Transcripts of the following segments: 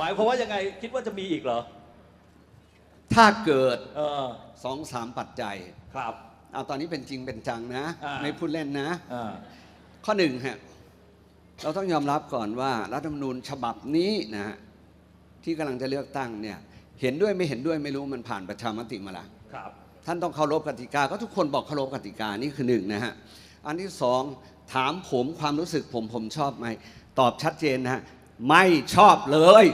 หมายความว่ายังไงคิดว่าจะมีอีกเหรอ ถ้าเกิดเออสองสามปัจจัยครับ เอาตอนนี้เป็นจริงเป็นจังนะ อ่า ไม่พูดเล่นนะอ่าข้อหนึ่งฮะเราต้องยอมรับก่อนว่า รัฐธรรมนูญฉบับนี้นะฮะที่กำลังจะเลือกตั้งเนี่ยเห็นด้วยไม่เห็นด้วยไม่รู้มันผ่านประชามติมาแล้วครับ ท่านต้องเคารพกติกาก็ทุกคนบอกเคารพกติกานี่คือหนึ่งนะฮะ อันที่สองถามผมความรู้สึกผมผมชอบไหม ตอบชัดเจนนะฮะ ไม่ชอบเลย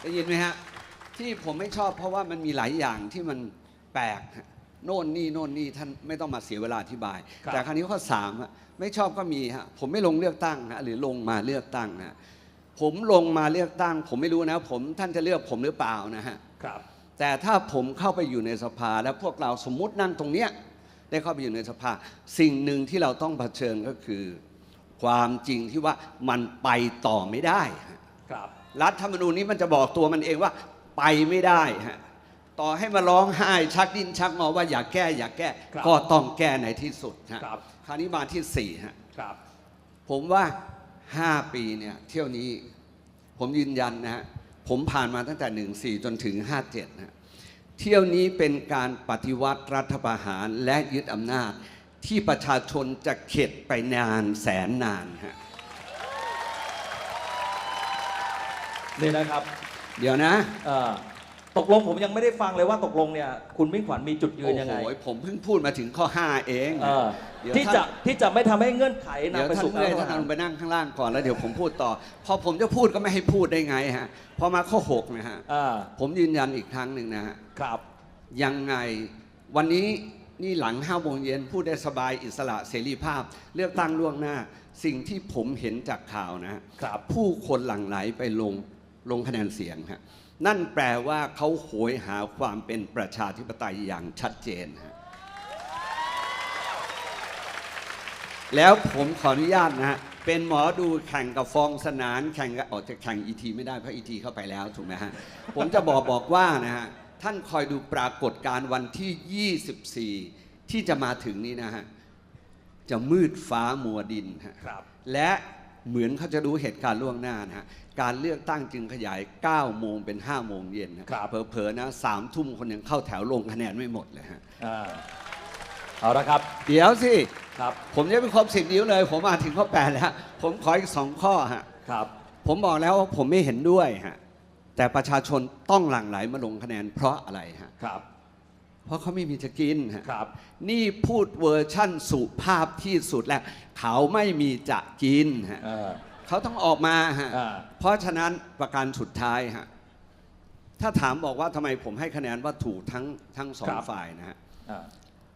ได้ยินไหมฮะที่ผมไม่ชอบเพราะว่ามันมีหลายอย่างที่มันแปลกฮะโน่นนี่โน่นนี่ท่านไม่ต้องมาเสียเวลาอธิบายครับแต่คราวนี้ข้อสามฮะไม่ชอบก็มีฮะผมไม่ลงเลือกตั้งฮะหรือลงมาเลือกตั้งฮะผมลงมาเลือกตั้ง ผมไม่รู้นะ ผมท่านจะเลือกผมหรือเปล่านะฮะครับ แต่ถ้าผมเข้าไปอยู่ในสภาแล้วพวกเราสมมุตินั่งตรงเนี้ยได้เข้าไปอยู่ในสภา สิ่งหนึ่งที่เราต้องเผชิญก็คือ ความจริงที่ว่ามันไปต่อไม่ได้ฮะครับรัฐธรรมนูญนี้มันจะบอกตัวมันเองว่าไปไม่ได้ฮะต่อให้มาร้องไห้ชักดิ้นชักงอว่าอยากแก้อยากแก้ครับก็ต้องแก้ในที่สุดฮะครับคราวนี้มาที่สี่ฮะครับผมว่า5ปีเนี่ยเที่ยวนี้ผมยืนยันนะฮะผมผ่านมาตั้งแต่14จนถึง57นะฮะเที่ยวนี้เป็นการปฏิวัติรัฐประหารและยึดอำนาจ ที่ประชาชนจะเข็ดไปนานแสนนานฮะนี่นะครับเดี๋ยวนะเอ่อตกลงผมยังไม่ได้ฟังเลยว่าตกลงเนี่ยคุณมิ่งขวัญมีจุดยืนยังไงโอ้โหผมเพิ่งพูดมาถึงข้อ 5 เองเออเดี๋ยวที่ท่านจะที่จะไม่ทำให้เงื่อนไขเดี๋ยนำวไปท่านสู่เมื่อยรัฐท่านประหารลงไปนั่งข้างล่างก่อนแล้วเดี๋ยวผมพูดต่อ พอผมจะพูดก็ไม่ให้พูดได้ไงฮะพอมาข้อ6นะฮะ อ่าผมยืนยันอีกครั้งหนึ่งนะฮะ ครับ ยังไงวันนี้ นี่หลังห้าโมงเย็นพูดได้สบายอิสระเสรีภาพ เลือกตั้งล่วงหน้า สิ่งที่ผมเห็นจากข่าวนะฮะครับผู้คนหลั่งไหลไปลงลงคะแนนเสียงฮะนั่นแปลว่าเขาโหยหาความเป็นประชาธิปไตยอย่างชัดเจนฮะแล้วผมขออนุญาตนะฮะเป็นหมอดูแข่งกับฟองสนานแข่งกับออกจะแข่งอีทีไม่ได้เพราะอีทีเข้าไปแล้วถูกไหมฮะผมจะบอกบอกว่านะฮะ ท่านคอยดูปรากฏการณ์วันที่ 24 ที่จะมาถึงนี้นะฮะ จะมืดฟ้ามัวดินฮะครับ และเหมือนเขาจะรู้เหตุการณ์ล่วงหน้านะฮะ การเลือกตั้งจึงขยาย 9 โมงเป็น 5 โมงเย็นนะครับเผลอๆนะสามทุ่มคนยังเข้าแถวลงคะแนนไม่หมดเลยฮะอ่าเอาละครับ เดี๋ยวสิครับผมจะไม่ครบสิบนิ้วเลย ผมมาถึงข้อแปดแล้ว ผมขออีกสองข้อฮะครับ ผมบอกแล้วว่าผมไม่เห็นด้วยฮะ แต่ประชาชนต้องหลั่งไหลมาลงคะแนนเพราะอะไรฮะครับ เพราะเขาไม่มีจะกินฮะครับ นี่พูดเวอร์ชั่นสุภาพที่สุดแล้วเขาไม่มีจะกินฮะเออ เขาต้องออกมาฮะอ่า เพราะฉะนั้นประการสุดท้ายฮะถ้าถามบอกว่าทำไมผมให้คะแนนว่าถูกทั้งทั้งสองฝ่ายนะฮะ อ่า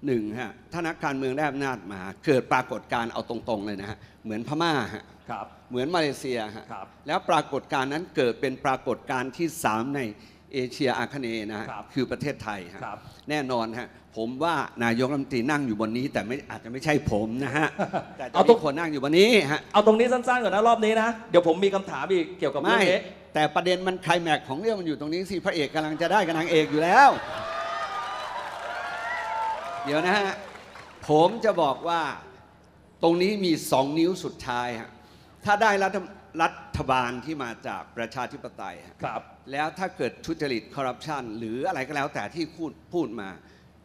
หนึ่งฮะถ้านักการเมืองได้อำนาจมาเกิดปรากฏการณ์เอาตรงๆเลยนะฮะเหมือนพม่าฮะครับเหมือนมาเลเซียฮะครับแล้วปรากฏการณ์นั้นเกิดเป็นปรากฏการณ์ที่สามในเอเชียอาคเนย์นะฮะครับคือประเทศไทยฮะครับแน่นอนฮะผมว่านายกรัฐมนตรีนั่งอยู่บนนี้ แต่ไม่อาจจะไม่ใช่ผมนะฮะแต่จะเอาตรมีง คนนั่งอยู่บนนี้ฮะเอาตรงนี้สั้นๆก่อนนะรอบนี้นะ เดี๋ยวผมมีคำถามอีกเกี่ยวกับเรื่อไม่งนี้แต่ประเด็นมันไคลแม็กซ์ของเรื่องมันอยู่ตรงนี้สิพระเอกกำลังจะได้กับนางเอกอยู่แล้ว เดี๋ยวนะฮะ ผมจะบอกว่าตรงนี้มีสองนิ้วสุดท้ายฮะถ้าได้รัฐรัฐบาลที่มาจากประชาธิปไตยฮะครับ แล้วถ้าเกิดทุจริตคอร์รัปชันหรืออะไรก็แล้วแต่ที่พูดพูดมา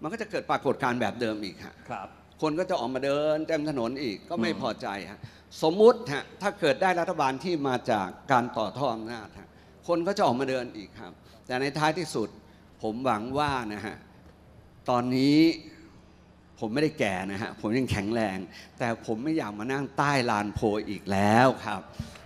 มันก็จะเกิดปรากฏการณ์แบบเดิมอีกฮะครับ คนก็จะออกมาเดินเต็มถนนอีกก็ไม่อืมพอใจฮะสมมุติฮะถ้าเกิดได้รัฐบาลที่มาจากการต่อทอดอำนาจฮะคนก็จะออกมาเดินอีกครับ แต่ในท้ายที่สุดผมหวังว่านะฮะตอนนี้ ผมไม่ได้แก่นะฮะ ผมยังแข็งแรง แต่ผมไม่อยากมานั่งใต้ลานโพอีกแล้วครับ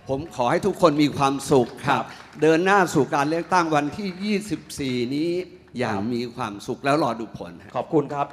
ผมขอให้ทุกคนมีความสุขครับ เดินหน้าสู่การเลือกตั้งวันที่ 24 นี้อย่างมีความสุขแล้วรอดูผลฮะขอบคุณครับ